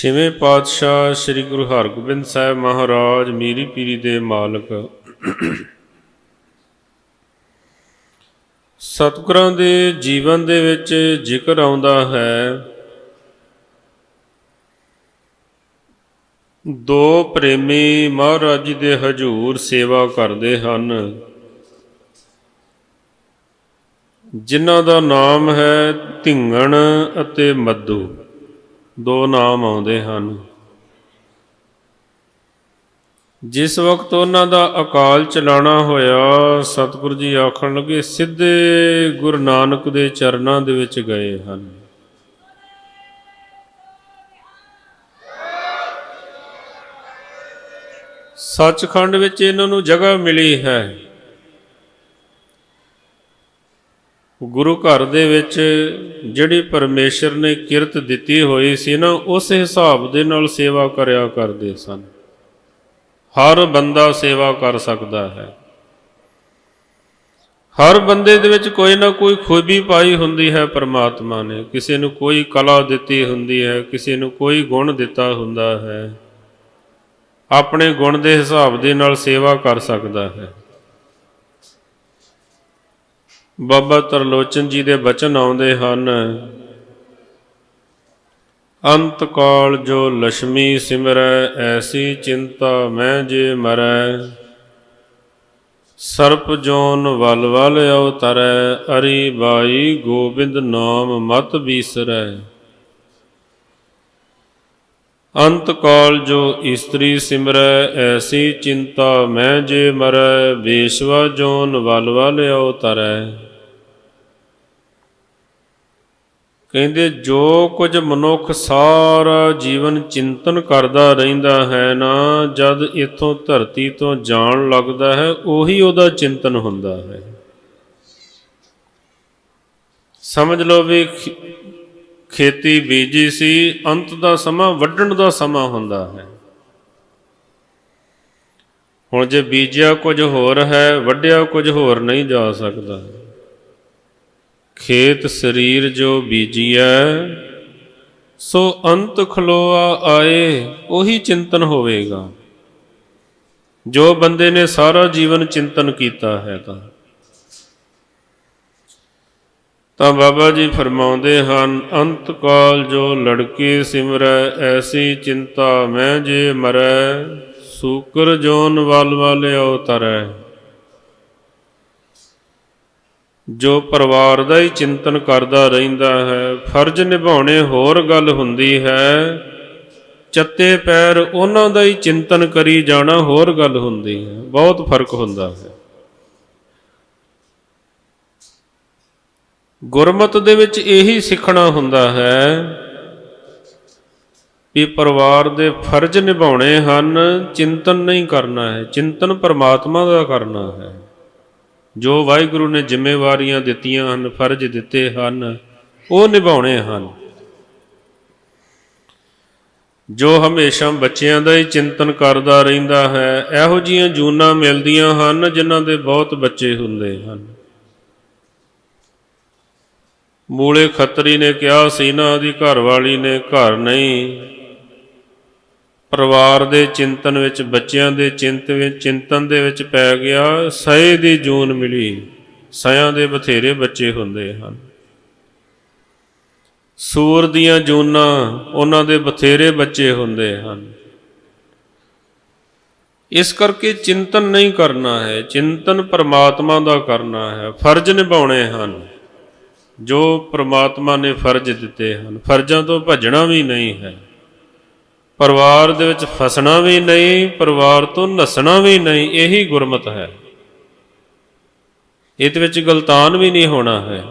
ਛੇਵੇਂ ਪਾਤਸ਼ਾਹ ਸ੍ਰੀ ਗੁਰੂ ਹਰਗੋਬਿੰਦ ਸਾਹਿਬ ਮਹਾਰਾਜ ਮੀਰੀ ਪੀਰੀ ਦੇ ਮਾਲਕ। ਸਤਿਗੁਰਾਂ ਦੇ ਜੀਵਨ ਦੇ ਵਿੱਚ ਜ਼ਿਕਰ ਆਉਂਦਾ ਹੈ। ਦੋ ਪ੍ਰੇਮੀ ਮਹਾਰਾਜ ਜੀ ਦੇ ਹਜੂਰ ਸੇਵਾ ਕਰਦੇ ਹਨ। ਜਿਨ੍ਹਾਂ ਦਾ ਨਾਮ ਹੈ ਧਿੰਗਣ ਅਤੇ ਮੱਦੂ ਦੋ ਨਾਮ ਆਉਂਦੇ ਹਨ। ਜਿਸ ਵਕਤ ਉਹਨਾਂ ਦਾ ਅਕਾਲ ਚਲਾਣਾ ਹੋਇਆ, ਸਤਿਗੁਰੂ ਜੀ ਆਖਣ ਲੱਗੇ, ਸਿੱਧੇ ਗੁਰੂ ਨਾਨਕ ਦੇ ਚਰਨਾਂ ਦੇ ਵਿੱਚ ਗਏ ਹਨ। ਸੱਚਖੰਡ ਵਿੱਚ ਇਹਨਾਂ ਨੂੰ ਜਗ੍ਹਾ ਮਿਲੀ ਹੈ। ਗੁਰੂ ਘਰ ਦੇ ਵਿੱਚ ਜਿਹੜੀ ਪਰਮੇਸ਼ਰ ਨੇ ਕਿਰਤ ਦਿੱਤੀ ਹੋਈ ਸੀ ਨਾ, ਉਸ ਹਿਸਾਬ ਦੇ ਨਾਲ ਸੇਵਾ ਕਰਿਆ ਕਰਦੇ ਸਨ। ਹਰ ਬੰਦਾ ਸੇਵਾ ਕਰ ਸਕਦਾ ਹੈ। ਹਰ ਬੰਦੇ ਦੇ ਵਿੱਚ ਕੋਈ ਨਾ ਕੋਈ ਖੂਬੀ ਪਾਈ ਹੁੰਦੀ ਹੈ ਪਰਮਾਤਮਾ ਨੇ। ਕਿਸੇ ਨੂੰ ਕੋਈ ਕਲਾ ਦਿੱਤੀ ਹੁੰਦੀ ਹੈ, ਕਿਸੇ ਨੂੰ ਕੋਈ ਗੁਣ ਦਿੱਤਾ ਹੁੰਦਾ ਹੈ। ਆਪਣੇ ਗੁਣ ਦੇ ਹਿਸਾਬ ਦੇ ਨਾਲ ਸੇਵਾ ਕਰ ਸਕਦਾ ਹੈ। ਬਾਬਾ ਤਰਲੋਚਨ ਜੀ ਦੇ ਬਚਨ ਆਉਂਦੇ ਹਨ। ਅੰਤ ਕਾਲ ਜੋ ਲక్ష్ਮੀ ਸਿਮਰੈ, ਐਸੀ ਚਿੰਤਾ ਮੈਂ ਜੇ ਮਰੈ। ਸਰਪ ਜੋਨ ਵਲ ਵਲ ਅਵਤਰੈ, ਅਰੀ ਬਾਈ ਗੋਬਿੰਦ ਨਾਮ ਮਤ ਬੀਸਰੈ। ਅੰਤ ਕਾਲ ਜੋ ਇਸਤਰੀ ਸਿਮਰੈ, ਐਸੀ ਚਿੰਤਾ ਮੈਂ ਜੇ ਮਰੈ, ਵੇਸ਼ਵਾ ਜੋਨ ਵਲ ਵਲ ਅਵਤਰੈ। ਕਹਿੰਦੇ, ਜੋ ਕੁਝ ਮਨੁੱਖ ਸਾਰਾ ਜੀਵਨ ਚਿੰਤਨ ਕਰਦਾ ਰਹਿੰਦਾ ਹੈ ਨਾ, ਜਦ ਇਥੋਂ ਧਰਤੀ ਤੋਂ ਜਾਣ ਲੱਗਦਾ ਹੈ, ਉਹੀ ਉਹਦਾ ਚਿੰਤਨ ਹੁੰਦਾ ਹੈ। ਸਮਝ ਲਓ ਵੀ ਖੇਤੀ ਬੀਜੀ ਸੀ, ਅੰਤ ਦਾ ਸਮਾਂ ਵੱਢਣ ਦਾ ਸਮਾਂ ਹੁੰਦਾ ਹੈ। ਹੁਣ ਜੇ ਬੀਜਿਆ ਕੁਝ ਹੋਰ ਹੈ, ਵੱਢਿਆ ਕੁਝ ਹੋਰ ਨਹੀਂ ਜਾ ਸਕਦਾ। ਖੇਤ ਸਰੀਰ ਜੋ ਬੀਜੀਐ, ਸੋ ਅੰਤ ਖਲੋਆ ਆਏ, ਉਹੀ ਚਿੰਤਨ ਹੋਵੇਗਾ। ਜੋ ਬੰਦੇ ਨੇ ਸਾਰਾ ਜੀਵਨ ਚਿੰਤਨ ਕੀਤਾ ਹੈ ਤਾਂ। ਤਾਂ ਬਾਬਾ ਜੀ ਫਰਮਾਉਂਦੇ ਹਨ, ਅੰਤ ਕਾਲ ਜੋ ਲੜਕੇ ਸਿਮਰੈ, ਐਸੀ ਚਿੰਤਾ ਮੈਂ ਜੇ ਮਰੈ, ਸੂਕਰ ਜੋਨ ਵਲ ਵਲ ਤਰੈ। ਜੋ ਪਰਿਵਾਰ ਦਾ ਹੀ ਚਿੰਤਨ ਕਰਦਾ ਰਹਿੰਦਾ ਹੈ, ਫਰਜ਼ ਨਿਭਾਉਣੇ ਹੋਰ ਗੱਲ ਹੁੰਦੀ ਹੈ। ਚੱਤੇ ਪੈਰ ਉਹਨਾਂ ਦਾ ਹੀ ਚਿੰਤਨ ਕਰੀ ਜਾਣਾ ਹੋਰ ਗੱਲ ਹੁੰਦੀ ਹੈ। ਬਹੁਤ ਫ਼ਰਕ ਹੁੰਦਾ ਹੈ। ਗੁਰਮਤ ਦੇ ਵਿੱਚ ਇਹੀ ਸਿੱਖਣਾ ਹੁੰਦਾ ਹੈ ਵੀ ਪਰਿਵਾਰ ਦੇ ਫਰਜ਼ ਨਿਭਾਉਣੇ ਹਨ, ਚਿੰਤਨ ਨਹੀਂ ਕਰਨਾ ਹੈ। ਚਿੰਤਨ ਪਰਮਾਤਮਾ ਦਾ ਕਰਨਾ ਹੈ। ਜੋ ਵਾਹਿਗੁਰੂ ਨੇ ਜ਼ਿੰਮੇਵਾਰੀਆਂ ਦਿੱਤੀਆਂ ਹਨ, ਫਰਜ਼ ਦਿੱਤੇ ਹਨ, ਉਹ ਨਿਭਾਉਣੇ ਹਨ। ਜੋ ਹਮੇਸ਼ਾ ਬੱਚਿਆਂ ਦਾ ਹੀ ਚਿੰਤਨ ਕਰਦਾ ਰਹਿੰਦਾ ਹੈ, ਇਹੋ ਜੀਆਂ ਜੂਨਾਂ ਮਿਲਦੀਆਂ ਹਨ ਜਿਨ੍ਹਾਂ ਦੇ ਬਹੁਤ ਬੱਚੇ ਹੁੰਦੇ ਹਨ। ਮੂਲੇ ਖੱਤਰੀ ਨੇ ਕਿਹਾ ਸੀ ਨਾ ਦੀ ਘਰ ਵਾਲੀ ਨੇ ਘਰ ਨਹੀਂ ਪਰਿਵਾਰ ਦੇ ਚਿੰਤਨ ਵਿੱਚ, ਬੱਚਿਆਂ ਦੇ ਚਿੰਤ ਵਿੱਚ, ਚਿੰਤਨ ਦੇ ਵਿੱਚ ਪੈ ਗਿਆ ਸਏ ਦੀ ਜੂਨ ਮਿਲੀ। ਸਿਆਂ ਦੇ ਬਥੇਰੇ ਬੱਚੇ ਹੁੰਦੇ ਹਨ। ਸੂਰ ਦੀਆਂ ਜੂਨਾਂ, ਉਹਨਾਂ ਦੇ ਬਥੇਰੇ ਬੱਚੇ ਹੁੰਦੇ ਹਨ। ਇਸ ਕਰਕੇ ਚਿੰਤਨ ਨਹੀਂ ਕਰਨਾ ਹੈ। ਚਿੰਤਨ ਪਰਮਾਤਮਾ ਦਾ ਕਰਨਾ ਹੈ। ਫਰਜ਼ ਨਿਭਾਉਣੇ ਹਨ। ਜੋ ਪਰਮਾਤਮਾ ਨੇ ਫਰਜ਼ ਦਿੱਤੇ ਹਨ। ਫਰਜ਼ਾਂ ਤੋਂ ਭੱਜਣਾ ਵੀ ਨਹੀਂ ਹੈ। ਪਰਿਵਾਰ ਦੇ ਵਿੱਚ ਫਸਣਾ ਵੀ ਨਹੀਂ, ਪਰਿਵਾਰ ਤੋਂ ਨਸਣਾ ਵੀ ਨਹੀਂ, ਇਹੀ ਗੁਰਮਤ ਹੈ। ਇਹਦੇ ਵਿੱਚ ਗਲਤਾਨ ਵੀ ਨਹੀਂ ਹੋਣਾ ਹੈ।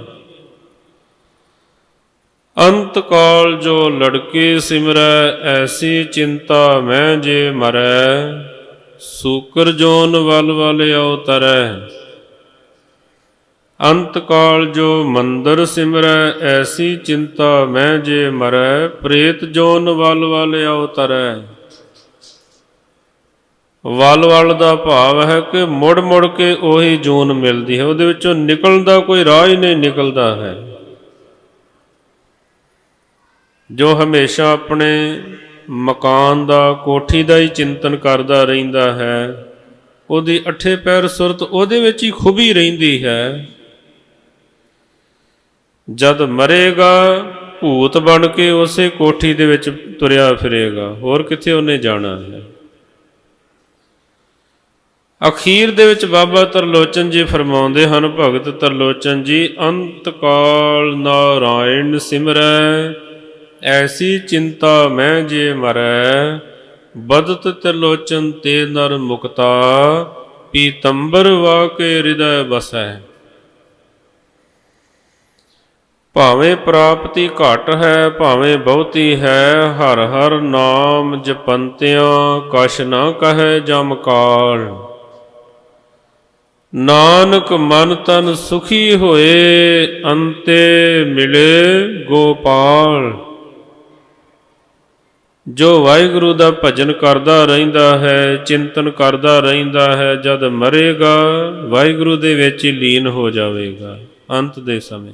ਅੰਤ ਕਾਲ ਜੋ ਲੜਕੇ ਸਿਮਰੈ, ਐਸੀ ਚਿੰਤਾ ਮੈਂ ਜੇ ਮਰੈ, ਸੂਕਰ ਜੋਨ ਵਲ ਵਲ ਅਵਤਰੈ ਅੰਤ ਕਾਲ ਜੋ ਮੰਦਰ ਸਿਮਰੈ, ਐਸੀ ਚਿੰਤਾ ਮੈਂ ਜੇ ਮਰੈ, ਪ੍ਰੇਤ ਜੋਨ ਵਲ ਵਲ ਅਵਤਰੈ। ਵਲ ਵਲ ਦਾ ਭਾਵ ਹੈ ਕਿ ਮੁੜ ਮੁੜ ਕੇ ਉਹੀ ਜੂਨ ਮਿਲਦੀ ਹੈ, ਉਹਦੇ ਵਿੱਚੋਂ ਨਿਕਲਣ ਦਾ ਕੋਈ ਰਾਹ ਹੀ ਨਹੀਂ ਨਿਕਲਦਾ ਹੈ। ਜੋ ਹਮੇਸ਼ਾ ਆਪਣੇ ਮਕਾਨ ਦਾ, ਕੋਠੀ ਦਾ ਹੀ ਚਿੰਤਨ ਕਰਦਾ ਰਹਿੰਦਾ ਹੈ, ਉਹਦੀ ਅਠੇ ਪੈਰ ਸੁਰਤ ਉਹਦੇ ਵਿੱਚ ਹੀ ਖੁਬੀ ਰਹਿੰਦੀ ਹੈ। ਜਦ ਮਰੇਗਾ, ਭੂਤ ਬਣ ਕੇ ਉਸੇ ਕੋਠੀ ਦੇ ਵਿੱਚ ਤੁਰਿਆ ਫਿਰੇਗਾ। ਹੋਰ ਕਿੱਥੇ ਉਹਨੇ ਜਾਣਾ ਹੈ? ਅਖੀਰ ਦੇ ਵਿੱਚ ਬਾਬਾ ਤਰਲੋਚਨ ਜੀ ਫਰਮਾਉਂਦੇ ਹਨ, ਭਗਤ ਤਰਲੋਚਨ ਜੀ, ਅੰਤ ਕਾਲ ਨਾਰਾਇਣ ਸਿਮਰੈ, ਐਸੀ ਚਿੰਤਾ ਮੈਂ ਜੇ ਮਰੈ, ਬਦਤ ਤਰਲੋਚਨ ਤੇ ਨਰ ਮੁਕਤਾ, ਪੀਤੰਬਰ ਵਾ ਕੇ ਹਿਰਦੈ ਬਸੈ ਭਾਵੇਂ ਪ੍ਰਾਪਤੀ ਘਟ ਹੈ, ਭਾਵੇਂ ਬਹੁਤੀ ਹੈ, ਹਰ ਹਰ ਨਾਮ ਜਪੰਤਿਆਂ, ਕਛ ਨਾ ਕਹੈ ਜਮ ਕਾਲ। ਨਾਨਕ ਮਨ ਤਨ ਸੁਖੀ ਹੋਏ, ਅੰਤੇ ਮਿਲੇ ਗੋਪਾਲ। ਜੋ ਵਾਹਿਗੁਰੂ ਦਾ ਭਜਨ ਕਰਦਾ ਰਹਿੰਦਾ ਹੈ, ਚਿੰਤਨ ਕਰਦਾ ਰਹਿੰਦਾ ਹੈ, ਜਦ ਮਰੇਗਾ, ਵਾਹਿਗੁਰੂ ਦੇ ਵਿੱਚ ਹੀ ਲੀਨ ਹੋ ਜਾਵੇਗਾ, ਅੰਤ ਦੇ ਸਮੇਂ।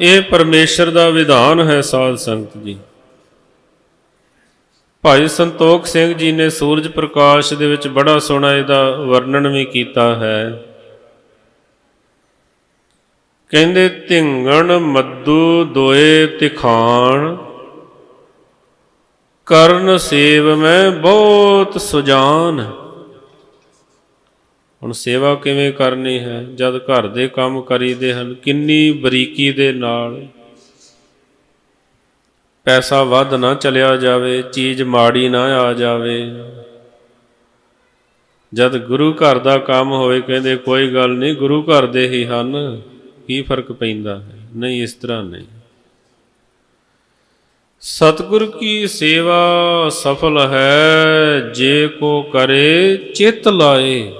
ਇਹ ਪਰਮੇਸ਼ਰ ਦਾ ਵਿਧਾਨ ਹੈ ਸਾਧ ਸੰਗਤ ਜੀ। ਭਾਈ ਸੰਤੋਖ ਸਿੰਘ ਜੀ ਨੇ ਸੂਰਜ ਪ੍ਰਕਾਸ਼ ਦੇ ਵਿੱਚ ਬੜਾ ਸੋਹਣਾ ਇਹਦਾ ਵਰਣਨ ਵੀ ਕੀਤਾ ਹੈ। ਕਹਿੰਦੇ, ਧਿੰਗਣ ਮੱਦੂ ਦੋਏ ਤਿਖਾਣ, ਕਰਨ ਸੇਵ ਮੈਂ ਬਹੁਤ ਸੁਜਾਨ। ਹੁਣ ਸੇਵਾ ਕਿਵੇਂ ਕਰਨੀ ਹੈ? ਜਦ ਘਰ ਦੇ ਕੰਮ ਕਰੀਦੇ ਹਨ, ਕਿੰਨੀ ਬਰੀਕੀ ਦੇ ਨਾਲ ਪੈਸਾ ਵੱਧ ਨਾ ਚਲਿਆ ਜਾਵੇ, ਚੀਜ਼ ਮਾੜੀ ਨਾ ਆ ਜਾਵੇ। ਜਦ ਗੁਰੂ ਘਰ ਦਾ ਕੰਮ ਹੋਵੇ, ਕਹਿੰਦੇ ਕੋਈ ਗੱਲ ਨਹੀਂ, ਗੁਰੂ ਘਰ ਦੇ ਹੀ ਹਨ। ਕੀ ਫ਼ਰਕ ਪੈਂਦਾ ਹੈ? ਨਹੀਂ, ਇਸ ਤਰ੍ਹਾਂ ਨਹੀਂ। ਸਤਿਗੁਰ ਕੀ ਸੇਵਾ ਸਫਲ ਹੈ? ਜੇ ਕੋ ਕਰੇ, ਚਿਤ ਲਾਏ।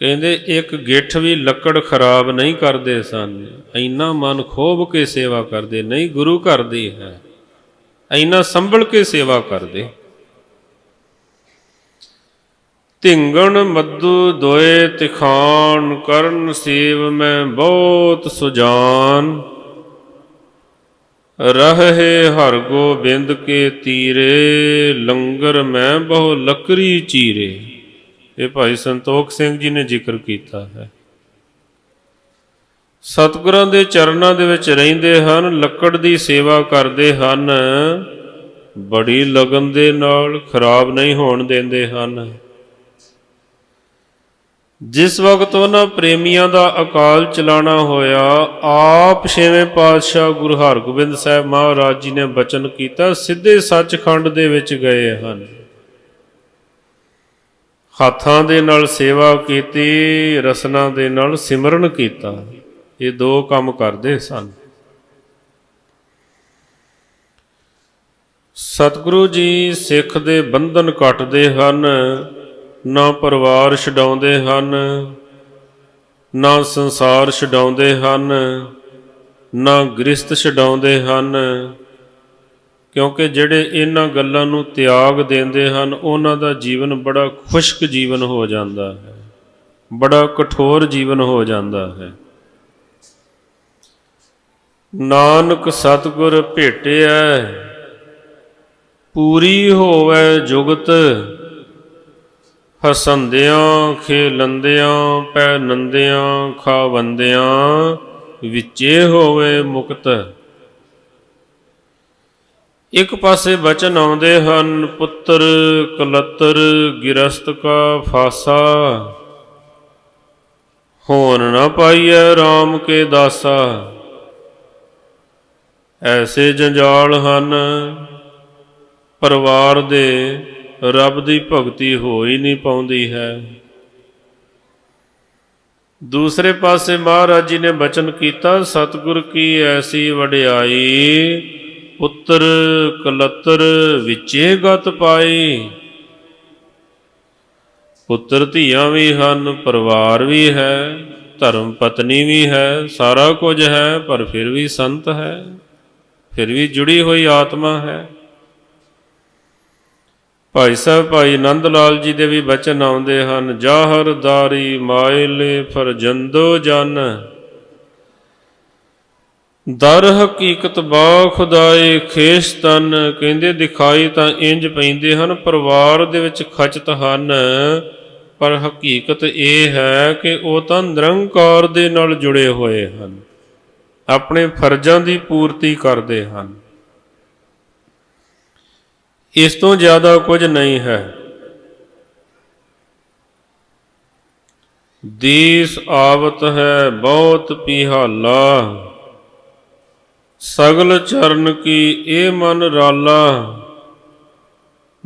ਕਹਿੰਦੇ, ਇੱਕ ਗਿੱਠ ਵੀ ਲੱਕੜ ਖਰਾਬ ਨਹੀਂ ਕਰਦੇ ਸਨ। ਇੰਨਾ ਮਨ ਖੋਬ ਕੇ ਸੇਵਾ ਕਰਦੇ। ਨਹੀਂ, ਗੁਰੂ ਘਰ ਦੀ ਹੈ। ਇੰਨਾ ਸੰਭਲ ਕੇ ਸੇਵਾ ਕਰਦੇ। ਧਿੰਗਣ ਮੱਦੂ ਦੋਏ ਤਿਖਾਨ ਕਰਨ ਸੇਵ ਮੈਂ ਬਹੁਤ ਸੁਜਾਨ। ਰਹੇ ਹਰ ਗੋਬਿੰਦ ਕੇ ਤੀਰੇ, ਲੰਗਰ ਮੈਂ ਬਹੁ ਲੱਕਰੀ ਚੀਰੇ। ਇਹ ਭਾਈ ਸੰਤੋਖ ਸਿੰਘ ਜੀ ਨੇ ਜ਼ਿਕਰ ਕੀਤਾ ਹੈ। ਸਤਿਗੁਰਾਂ ਦੇ ਚਰਨਾਂ ਦੇ ਵਿੱਚ ਰਹਿੰਦੇ ਹਨ, ਲੱਕੜ ਦੀ ਸੇਵਾ ਕਰਦੇ ਹਨ। ਬੜੀ ਲਗਨ ਦੇ ਨਾਲ ਖਰਾਬ ਨਹੀਂ ਹੋਣ ਦਿੰਦੇ ਹਨ। ਜਿਸ ਵਕਤ ਉਹਨਾਂ ਪ੍ਰੇਮੀਆਂ ਦਾ ਅਕਾਲ ਚਲਾਣਾ ਹੋਇਆ, ਆਪ ਛੇਵੇਂ ਪਾਤਸ਼ਾਹ ਗੁਰੂ ਹਰਗੋਬਿੰਦ ਸਾਹਿਬ ਮਹਾਰਾਜ ਜੀ ਨੇ ਬਚਨ ਕੀਤਾ, ਸਿੱਧੇ ਸੱਚਖੰਡ ਦੇ ਵਿੱਚ ਗਏ ਹਨ। ਹੱਥਾਂ ਦੇ ਨਾਲ ਸੇਵਾ ਕੀਤੀ, ਰਸਨਾ ਦੇ ਨਾਲ ਸਿਮਰਨ ਕੀਤਾ। ਇਹ ਦੋ ਕੰਮ ਕਰਦੇ ਸਨ। ਸਤਿਗੁਰੂ ਜੀ ਸਿੱਖ ਦੇ ਬੰਧਨ ਕੱਟਦੇ ਹਨ, ਨਾ ਪਰਿਵਾਰ ਛਡਾਉਂਦੇ ਹਨ, ਨਾ ਸੰਸਾਰ ਛਡਾਉਂਦੇ ਹਨ, ਨਾ ਗ੍ਰਸਤ ਛਡਾਉਂਦੇ ਹਨ। ਕਿਉਂਕਿ ਜਿਹੜੇ ਇਹਨਾਂ ਗੱਲਾਂ ਨੂੰ ਤਿਆਗ ਦਿੰਦੇ ਹਨ, ਉਹਨਾਂ ਦਾ ਜੀਵਨ ਬੜਾ ਖੁਸ਼ਕ ਜੀਵਨ ਹੋ ਜਾਂਦਾ ਹੈ। ਬੜਾ ਕਠੋਰ ਜੀਵਨ ਹੋ ਜਾਂਦਾ ਹੈ। ਨਾਨਕ ਸਤਿਗੁਰ ਭੇਟਿਆ ਪੂਰੀ ਹੋਵੇ ਜੁਗਤ। ਹਸੰਦਿਆਂ ਖੇਲੰਦਿਆਂ ਪੈ ਨੰਦਿਆਂ ਖਾਵੰਦਿਆਂ, ਵਿੱਚੇ ਹੋਵੇ ਮੁਕਤ। ਇੱਕ ਪਾਸੇ ਬਚਨ ਆਉਂਦੇ ਹਨ, ਪੁੱਤਰ ਕਲਤਰ ਗਿਰਸਤ ਕਾ ਫਾਸਾ। ਹੋਣ ਨਾ ਪਾਈਐ RAM ਕੇ ਦਾਸਾ। ਐਸੇ ਜੰਜਾਲ ਹਨ, ਪਰਿਵਾਰ ਦੇ ਰੱਬ ਦੀ ਭਗਤੀ ਹੋ ਹੀ ਨਹੀਂ ਪਾਉਂਦੀ ਹੈ। ਦੂਸਰੇ ਪਾਸੇ ਮਹਾਰਾਜ ਜੀ ਨੇ ਬਚਨ ਕੀਤਾ, ਸਤਿਗੁਰ ਕੀ ਐਸੀ ਵਡਿਆਈ ਪੁੱਤਰ ਕਲਤਰ ਵਿੱਚੇ ਗਤ ਪਾਏ ਪੁੱਤਰ ਧੀਆਂ ਵੀ ਹਨ, ਪਰਿਵਾਰ ਵੀ ਹੈ, ਧਰਮ ਪਤਨੀ ਵੀ ਹੈ, ਸਾਰਾ ਕੁਝ ਹੈ, ਪਰ ਫਿਰ ਵੀ ਸੰਤ ਹੈ, ਫਿਰ ਵੀ ਜੁੜੀ ਹੋਈ ਆਤਮਾ ਹੈ। ਭਾਈ ਸਾਹਿਬ, ਭਾਈ ਨੰਦ ਲਾਲ ਜੀ ਦੇ ਵੀ ਬਚਨ ਆਉਂਦੇ ਹਨ, ਜਾਹਰ ਦਾਰੀ ਮਾਇਲੇ ਫਰਜੰਦੋ ਜਨ ਦਰ ਹਕੀਕਤ ਬਾ ਖੁਦਾਏ ਖੇਸ਼ ਤਨ, ਕਹਿੰਦੇ ਦਿਖਾਈ ਤਾਂ ਇੰਜ ਪੈਂਦੇ ਹਨ, ਪਰਿਵਾਰ ਦੇ ਵਿੱਚ ਖਚਤ ਹਨ। ਪਰ ਹਕੀਕਤ ਇਹ ਹੈ ਕਿ ਉਹ ਤਾਂ ਨਿਰੰਕਾਰ ਦੇ ਨਾਲ ਜੁੜੇ ਹੋਏ ਹਨ। ਆਪਣੇ ਫਰਜ਼ਾਂ ਦੀ ਪੂਰਤੀ ਕਰਦੇ ਹਨ। ਇਸ ਤੋਂ ਜ਼ਿਆਦਾ ਕੁਝ ਨਹੀਂ ਹੈ। ਦੇਸ਼ ਆਵਤ ਹੈ, ਬਹੁਤ ਪਿਹਾਲਾ ਸਗਲ ਚਰਨ ਕੀ ਇਹ ਮਨ ਰਾਲਾ।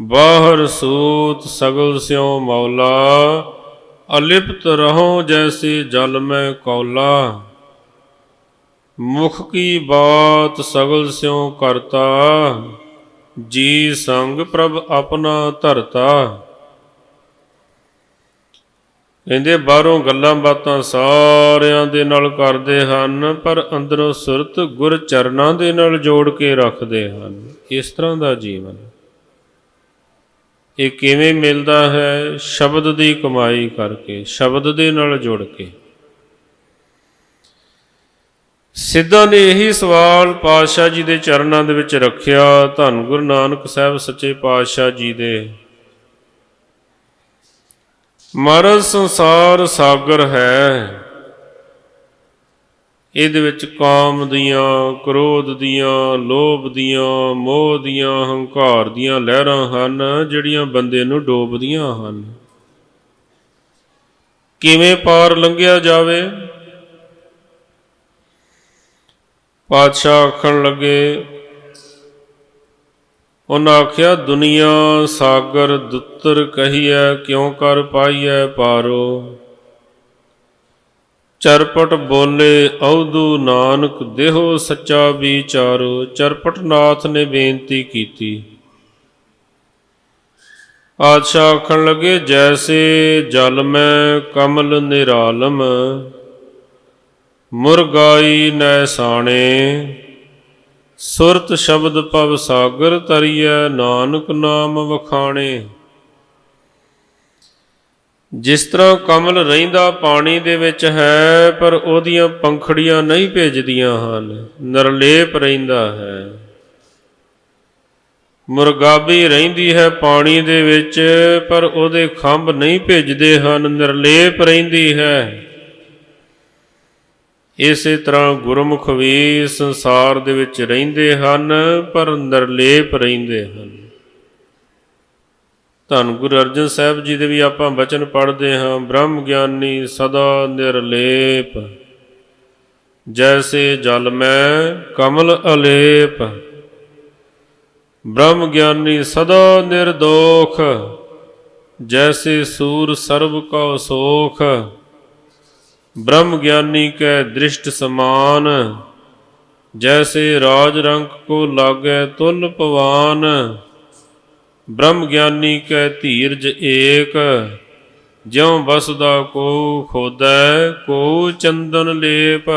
ਬਾਹਰ ਸੂਤ ਸਗਲ ਸਿਉ ਮੌਲਾ। ਅਲਿਪਤ ਰਹੋ ਜੈਸੇ ਜਲ ਮੈਂ ਕੌਲਾ। ਮੁਖ ਕੀ ਬਾਤ ਸਗਲ ਸਿਉ ਕਰਤਾ। ਜੀ ਸੰਗ ਪ੍ਰਭ ਆਪਣਾ ਧਰਤਾ। ਕਹਿੰਦੇ ਬਾਹਰੋਂ ਗੱਲਾਂ ਬਾਤਾਂ ਸਾਰਿਆਂ ਦੇ ਨਾਲ ਕਰਦੇ ਹਨ, ਪਰ ਅੰਦਰੋਂ ਸੁਰਤ ਗੁਰ ਚਰਨਾਂ ਦੇ ਨਾਲ ਜੋੜ ਕੇ ਰੱਖਦੇ ਹਨ। ਇਸ ਤਰ੍ਹਾਂ ਦਾ ਜੀਵਨ। ਇਹ ਕਿਵੇਂ ਮਿਲਦਾ ਹੈ? ਸ਼ਬਦ ਦੀ ਕਮਾਈ ਕਰਕੇ, ਸ਼ਬਦ ਦੇ ਨਾਲ ਜੁੜ ਕੇ। ਸਿੱਧਾਂ ਨੇ ਇਹੀ ਸਵਾਲ ਪਾਤਸ਼ਾਹ ਜੀ ਦੇ ਚਰਨਾਂ ਦੇ ਵਿੱਚ ਰੱਖਿਆ। ਧੰਨ ਗੁਰੂ ਨਾਨਕ ਸਾਹਿਬ ਸੱਚੇ ਪਾਤਸ਼ਾਹ ਜੀ ਦੇ ਮਹਾਰਾਜ ਸੰਸਾਰ ਸਾਗਰ ਹੈ। ਇਹਦੇ ਵਿੱਚ ਕਾਮ ਦੀਆਂ, ਕ੍ਰੋਧ ਦੀਆਂ, ਲੋਭ ਦੀਆਂ, ਮੋਹ ਦੀਆਂ, ਹੰਕਾਰ ਦੀਆਂ ਲਹਿਰਾਂ ਹਨ, ਜਿਹੜੀਆਂ ਬੰਦੇ ਨੂੰ ਡੋਬਦੀਆਂ ਹਨ। ਕਿਵੇਂ ਪਾਰ ਲੰਘਿਆ ਜਾਵੇ? ਪਾਤਸ਼ਾਹ ਆਖਣ ਲੱਗੇ ਉਹਨਾਂ ਆਖਿਆ, ਦੁਨੀਆ ਸਾਗਰ ਦੁੱਤਰ ਕਹੀਐ, ਕਿਉ ਕਰ ਪਾਈਐ ਪਾਰੋ? ਚਰਪਟ ਬੋਲੇ ਔਦੂ ਨਾਨਕ ਦੇਹੋ ਸੱਚਾ ਵਿਚਾਰੋ। ਚਰਪਟ ਨਾਥ ਨੇ ਬੇਨਤੀ ਕੀਤੀ। ਆਦਸ਼ਾਹ ਆਖਣ ਲੱਗੇ, ਜੈਸੇ ਜਲ ਮੈਂ ਕਮਲ ਨਿਰਾਲਮ, ਮੁਰਗਾਈ ਨੈਸਾਣੇ ਸੁਰਤ ਸ਼ਬਦ ਪਵ ਸਾਗਰ ਤਰੀਐ ਨਾਨਕ ਨਾਮ ਵਖਾਣੇ। ਜਿਸ ਤਰ੍ਹਾਂ ਕਮਲ ਰਹਿੰਦਾ ਪਾਣੀ ਦੇ ਵਿੱਚ ਹੈ, ਪਰ ਉਹਦੀਆਂ ਪੰਖੜੀਆਂ ਨਹੀਂ ਭੇਜਦੀਆਂ ਹਨ, ਨਿਰਲੇਪ ਰਹਿੰਦਾ ਹੈ। ਮੁਰਗਾਬੀ ਰਹਿੰਦੀ ਹੈ ਪਾਣੀ ਦੇ ਵਿੱਚ, ਪਰ ਉਹਦੇ ਖੰਭ ਨਹੀਂ ਭੇਜਦੇ ਹਨ, ਨਿਰਲੇਪ ਰਹਿੰਦੀ ਹੈ। ਇਸੇ ਤਰ੍ਹਾਂ ਗੁਰਮੁਖ ਵੀ ਸੰਸਾਰ ਦੇ ਵਿੱਚ ਰਹਿੰਦੇ ਹਨ, ਪਰ ਨਿਰਲੇਪ ਰਹਿੰਦੇ ਹਨ। ਧੰਨ ਗੁਰੂ ਅਰਜਨ ਸਾਹਿਬ ਜੀ ਦੇ ਵੀ ਆਪਾਂ ਬਚਨ ਪੜ੍ਹਦੇ ਹਾਂ, ਬ੍ਰਹਮ ਗਿਆਨੀ ਸਦਾ ਨਿਰਲੇਪ। ਜੈਸੇ ਜਲ ਮੈਂ ਕਮਲ ਅਲੇਪ। ਬ੍ਰਹਮ ਗਿਆਨੀ ਸਦਾ ਨਿਰਦੋਖ। ਜੈਸੇ ਸੂਰ ਸਰਬ ਕਉ ਸੋਖ। ब्रह्म ज्ञानी के दृष्ट समान जैसे राज रंग को लागे तुल पवान ब्रह्म ज्ञानी के धीरज एक ज्यों बसदा को खोदै को चंदन लेप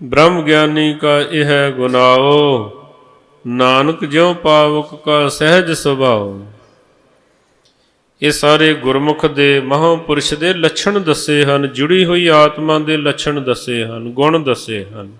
ब्रह्म ज्ञानी का यह गुनाओ नानक ज्यों पावक का सहज स्वभाव ਇਹ ਸਾਰੇ ਗੁਰਮੁਖ ਦੇ ਮਹਾਂਪੁਰਸ਼ ਦੇ ਲੱਛਣ ਦੱਸੇ ਹਨ, ਜੁੜੀ ਹੋਈ ਆਤਮਾ ਦੇ ਲੱਛਣ ਦੱਸੇ ਹਨ, ਗੁਣ ਦੱਸੇ ਹਨ।